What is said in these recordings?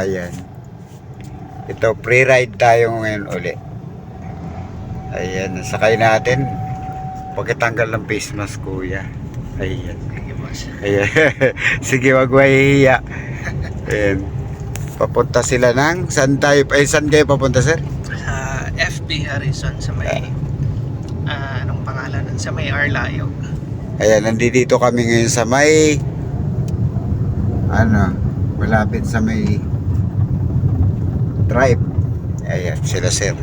kabayan. Ito, pre-ride tayo ngayon uli. Ayan, sakay natin. Pagkatanggal ng face mask, kuya. Ayan. Ayan. Sige, wag mahihiya. Ayan. Papunta sila ng, saan tayo, ay saan kayo papunta, sir? Sa FB Harrison sa may ah, anong pangalan? Sa may Arlayo. Ayan, nandito kami ngayon sa may ano, malapit sa may drive. Ayan, sila sir.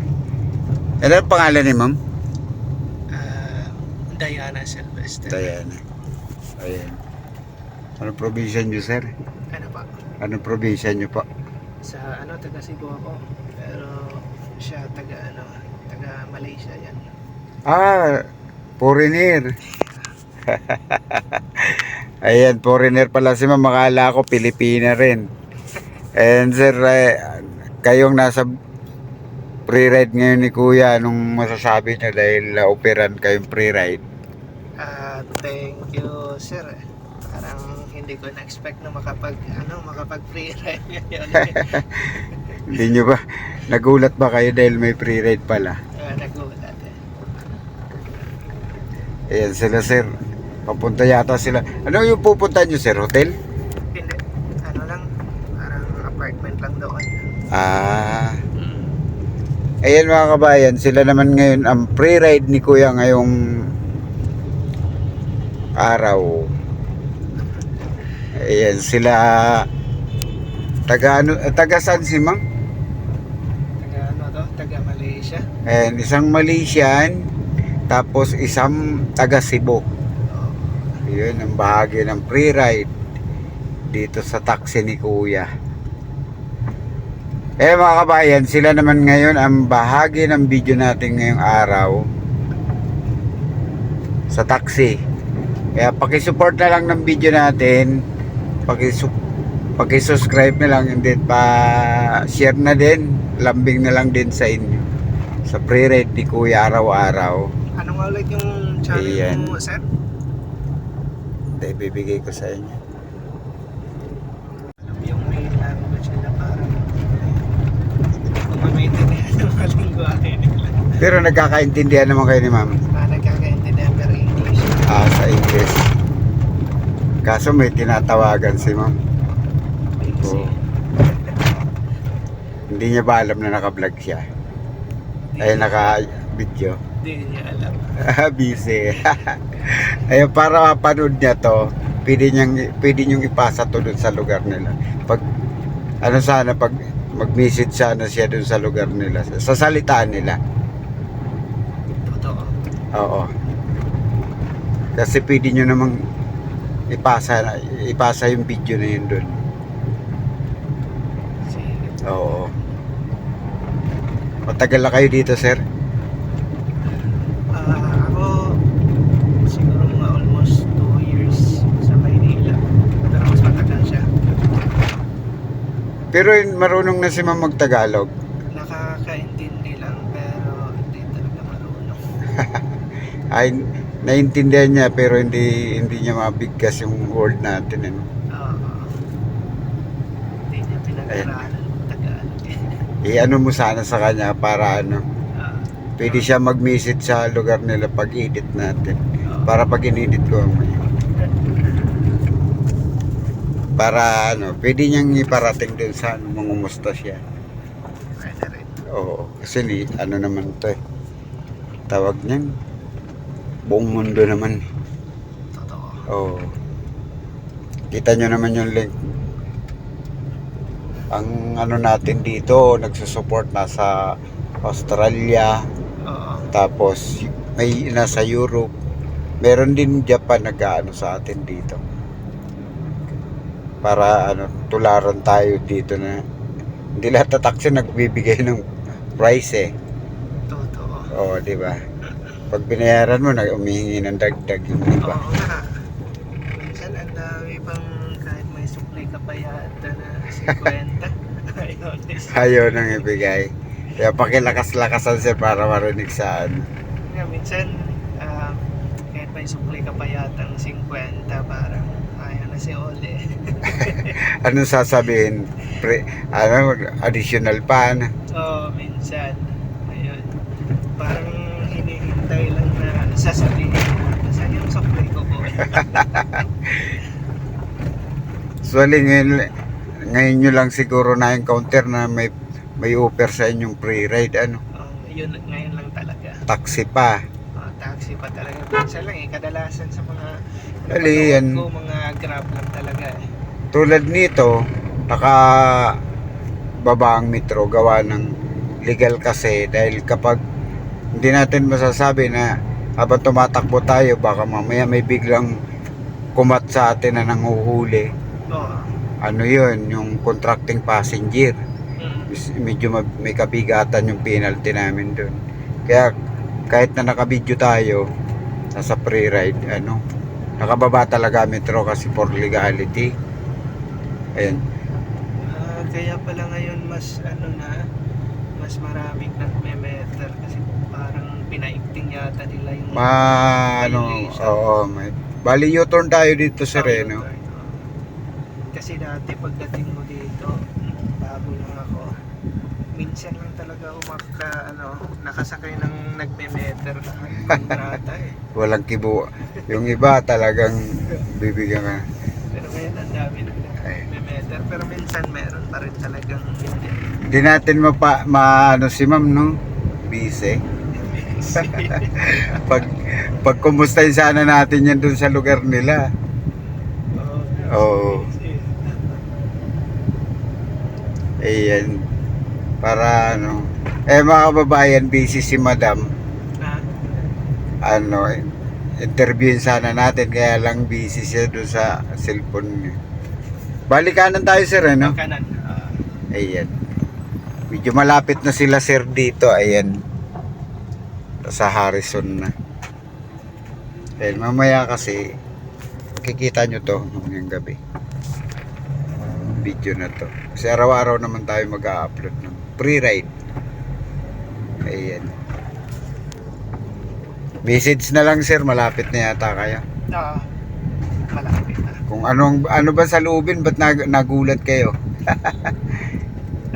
Ano ang pangalan ni ma'am? Ah, Diana Silvestre. Diana. Ayan. Ano probinsya nyo, sir? Ano pa? Ano probinsya nyo po? Sa ano, taga Cebu ako. Pero siya taga ano, taga Malaysia yan. Ah, foreigner. Ayan, foreigner pala si ma'am. Makala ko Pilipina rin. And sir, eh, kayong nasa pre-ride ngayon ni kuya, anong masasabi niyo dahil uh, operan kayong pre-ride? Ah, thank you, sir. Parang hindi ko na-expect na makapag ano, makapag free ride ngayon. Hindi nyo ba, nagulat ba kayo dahil may pre-ride pala? Ah, nagulat eh. Ayan sila sir. Papunta yata sila. Ano yung pupunta nyo sir? Hotel? Hindi. Ano lang, parang apartment lang doon. Ah. Ayan mga kabayan, sila naman ngayon ang pre-ride ni Kuya ngayong araw. Ayan sila taga ano, eh, taga saan si Mang? Taga ano to? Taga Malaysia. Ayan, isang Malaysian tapos isang taga Cebu. Yun ang bahagi ng pre-ride dito sa taxi ni Kuya. Eh mga kabayan, sila naman ngayon ang bahagi ng video natin ngayong araw sa taxi. Kaya pakisupport na lang ng video natin. Pakisu pakisubscribe na lang and then pa share na din. Lambing na lang din sa inyo. Sa pre-ride ni Kuya araw-araw. Ano nga ulit yung channel Ayan. mo, sir? Dahil bibigay ko sa inyo. Alam yung main language nila parang nila. Pero nagkakaintindihan naman kayo ni ma'am. Ah, nagkakaintindihan pero English. Ah, sa English. Kaso may tinatawagan si ma'am. Hindi niya ba alam na naka-vlog siya? Ay, naka-video. Hindi niya alam. Busy. Ayun, para mapanood niya to, pwede niyang, pwede niyong ipasa to dun sa lugar nila. Pag, ano sana, pag mag-message sana siya dun sa lugar nila, sa salitaan nila. Totoo. Oo. Kasi pwede nyo namang ipasa, ipasa yung video na yun dun. Sige. Oo. Matagal na kayo dito, sir? Ah, ako siguro mga almost 2 years sa Maynila. Pero mas matagal siya. Pero marunong na si ma'am mag-Tagalog. Nakakaintindi lang pero hindi talaga marunong. Ay, naintindihan niya pero hindi hindi niya mabigkas yung word natin. Ano? Oo. Hindi niya pinag-aralan Tagalog. I-ano mo sana sa kanya para ano, Ah, pwede siya mag-message sa lugar nila pag-edit natin. Para pag in-edit ko, para ano, pwede niyang iparating dun sa ano, mangumusta siya. Oo, kasi ni, ano naman to eh. Tawag niyan, buong mundo naman. Totoo. Oo. Kita nyo naman yung link. Ang ano natin dito, nagsusupport nasa Australia, Oo. tapos may nasa Europe. Meron din Japan nag-ano sa atin dito. Para ano, tularan tayo dito na hindi lahat ng taxi nagbibigay ng price eh. Totoo. Oo, di ba? Pag binayaran mo, nag umihingi ng dagdag yung iba. Oo nga. Minsan ang dami pang kahit may supply ka pa yata na 50. Ayun. is- Ayaw nang ibigay. Kaya pakilakas-lakasan sir para marinig sa ano. Nga, minsan ah, kahit may supply ka pa yata ng 50 parang na si Ole. Ano sasabihin? Pre, ano, additional pa, ano? Oo, minsan. Ayun. Parang hinihintay lang na sasabihin. Saan yung supply ko po? Actually, ngayon, ngayon nyo lang siguro na-encounter na may may offer sa inyong free ride, ano, Oh, yun, ngayon lang talaga. taxi pa. Oh, taxi pa talaga. Minsan lang eh, kadalasan sa mga Dali, napanood yan. ko, mga grab lang talaga eh. Tulad nito, naka baba ang metro gawa ng legal kasi dahil kapag hindi natin masasabi na habang tumatakbo tayo baka mamaya may biglang kumat sa atin na nanghuhuli Oo. ano yun yung contracting passenger Mm. Medyo may kabigatan yung penalty namin doon kaya kahit na nakabidyo tayo nasa free ride ano nakababa talaga metro kasi for legality ayan Ah, kaya pala ngayon mas ano na, mas maraming nagme-meter kasi parang pinaikting yata nila yung ma ano oo may bali U-turn tayo dito sa Reno Ayun, ayun. Kasi dati pagdating mo dito, bago lang ako, minsan lang talaga umaka, ano, nakasakay ng nagme-meter na kontrata eh. walang kibo yung iba talagang bibigyan ka. Pero ngayon ang dami ng nagme-meter. Pero minsan meron pa rin talagang hindi. hindi natin mapa maano si ma'am no? Busy. Pag pag kumustahin sana natin yan dun sa lugar nila. Oo. ayan. Para ano. Eh mga kababayan busy si madam. Ano interviewin sana natin kaya lang busy siya doon sa cellphone niya. Balikanan tayo sir ano kanan. Ah, ayan. Medyo malapit na sila sir dito ayan. Sa Harrison na. Ayan mamaya kasi kikita nyo to ngayong gabi. Video na to. Kasi araw-araw naman tayo mag-upload ng free ride. Ayan message na lang sir malapit na yata kayo ah, malapit na. kung anong ano ba sa lubin ba't nag, nagulat kayo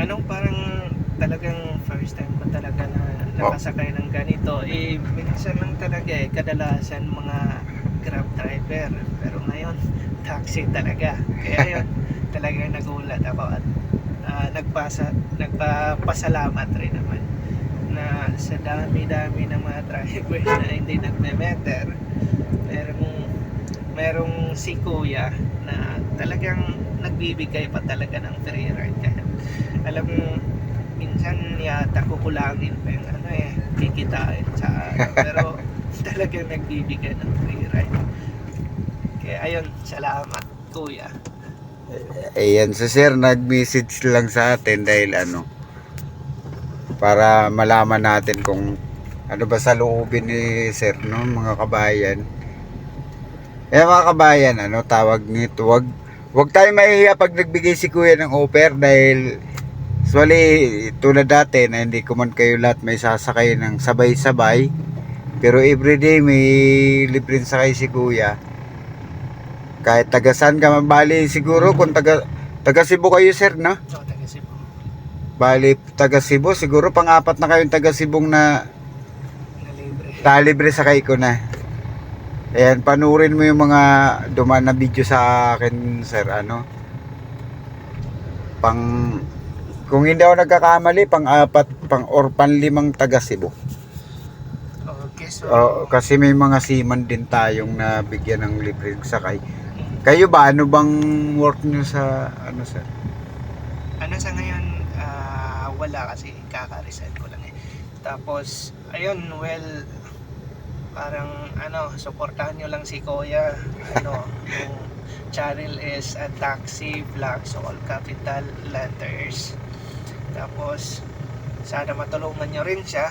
Anong parang talagang first time ko talaga na nakasakay ng ganito. Eh, minsan lang talaga eh, kadalasan mga grab driver. Pero ngayon, taxi talaga. Kaya yun, talagang nagulat ako at ah, nagpasa, nagpapasalamat rin naman na sa dami-dami ng mga drivers na hindi nagme-meter, merong merong si kuya na talagang nagbibigay pa talaga ng free ride. Kaya alam mo minsan yata kukulangin pa yung ano eh kikitain sa pero talagang nagbibigay ng free ride. Kaya ayun salamat kuya. Ayan, so sir, nag-message lang sa atin dahil ano, para malaman natin kung ano ba sa loobin ni sir, no, mga kabayan. Eh mga kabayan, ano, tawag nito, wag, wag tayo mahihiya pag nagbigay si kuya ng offer dahil Usually, tulad dati na hindi ko man kayo lahat may sasakay ng sabay-sabay. Pero everyday may libreng sakay si kuya kahit taga saan ka man bali siguro kung taga taga Cebu kayo sir no bali taga Cebu siguro pang-apat na kayong taga Cebu na libre talibre sakay ko na. Ayan panurin mo yung mga dumaan na video sa akin sir ano? Pang kung hindi ako nagkakamali pang-apat pang or panlimang taga Cebu. Okay so Oo, kasi may mga seaman din tayong nabigyan ng libreng sakay kayo ba ano bang work nyo sa ano sir? Ano sa ngayon ah, wala kasi kaka-resign ko lang eh. Tapos ayun well parang ano suportahan nyo lang si Kuya. Ano yung channel is a taxi vlogs all capital letters. Tapos sana matulungan nyo rin siya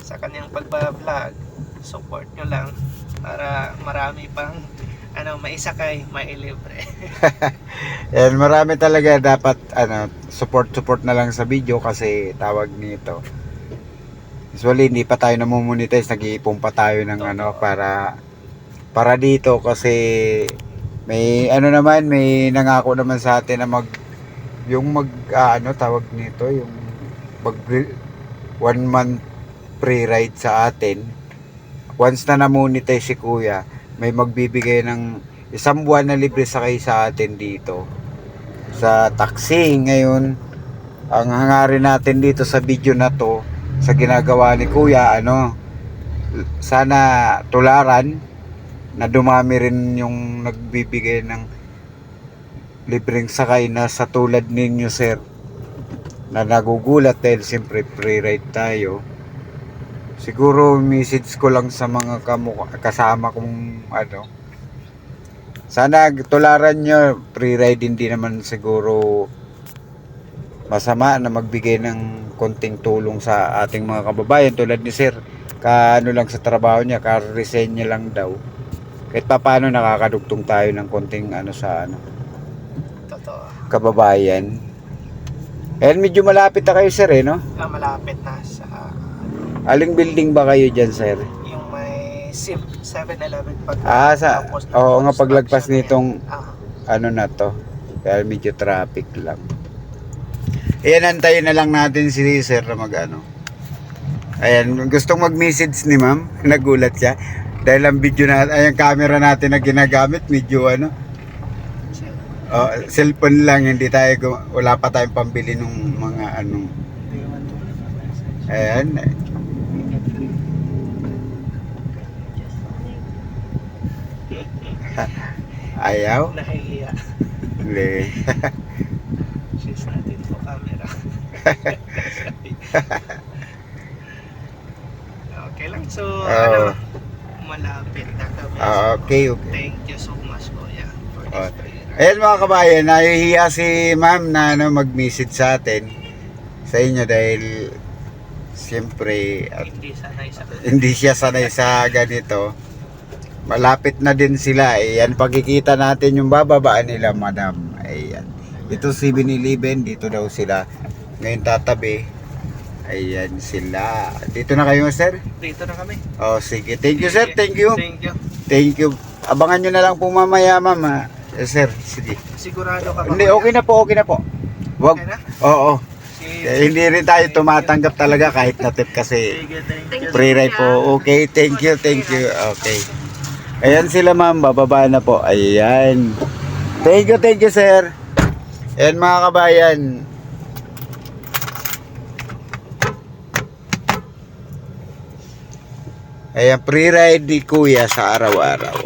sa kanyang pagbablog. Support nyo lang para marami pang ano maisakay mailibre. Yan, marami talaga dapat ano, support support na lang sa video kasi tawag nito. Usually hindi pa tayo namomonetize, nag-iipon pa tayo ng ano para para dito kasi May ano naman, may nangako naman sa atin na mag yung mag ah, ano tawag nito, yung mag one month free ride sa atin. Once na namonetize si Kuya, may magbibigay ng isang buwan na libre sakay sa atin dito sa taxi. Ngayon, ang hangarin natin dito sa video na to, sa ginagawa ni Kuya, ano, sana tularan na dumami rin yung nagbibigay ng libreng sakay na sa tulad ninyo sir na nagugulat dahil siyempre free ride tayo siguro message ko lang sa mga kamukha, kasama kong ano sana tularan nyo free ride hindi naman siguro masama na magbigay ng konting tulong sa ating mga kababayan tulad ni sir. Kaano lang sa trabaho niya ka-resign niya lang daw. Kahit pa paano nakakadugtong tayo ng konting ano sa ano Totoo. kababayan. And medyo malapit na kayo sir eh no? Ah, malapit na sa aling building ba kayo dyan sir SIP 7-Eleven pag Ah, sa- oo nga, paglagpas nitong-. Ah, ano na to kaya medyo traffic lang Ayan, antayin na lang natin si sir na mag ano. Ayan, gustong mag-message ni ma'am. Nagulat siya. Dahil ang video na, ay, ang camera natin na ginagamit, medyo ano, oh, cellphone lang, hindi tayo, wala pa tayong pambili ng mga ano. Ayan. Ayaw? nahihiya. Hindi. Sis natin po camera. okay lang. So, Oo. ano, malapit na kami. Ah, okay, okay. Thank you so much, Kuya, for this Oh, prayer. Ayan mga kabayan, nahihiya si ma'am na ano, mag-message sa atin sa inyo dahil siyempre at Hindi sanay sa hindi siya sanay sa ganito. Malapit na din sila. Ayan, pagkikita natin yung bababaan nila, madam. Ayan. Ito 7-Eleven, dito daw sila. Ngayon tatabi. Ayan sila. Dito na kayo, sir? Dito na kami. Oh, sige. Thank you, sir. Thank you. Thank you. Thank you. Abangan nyo na lang po mamaya, ma'am. ha? Eh, sir, sige. Sigurado ka ba? Hindi, okay na po, okay na po. Wag, Okay na? oo. Eh, hindi rin tayo tumatanggap talaga kahit na tip kasi Sige, thank you. free ride po. Okay, thank you, thank you. Okay. Ayan sila ma'am, bababa na po. Ayan. Thank you, thank you sir. Ayan mga kabayan. Ayan, free ride ni kuya sa araw-araw.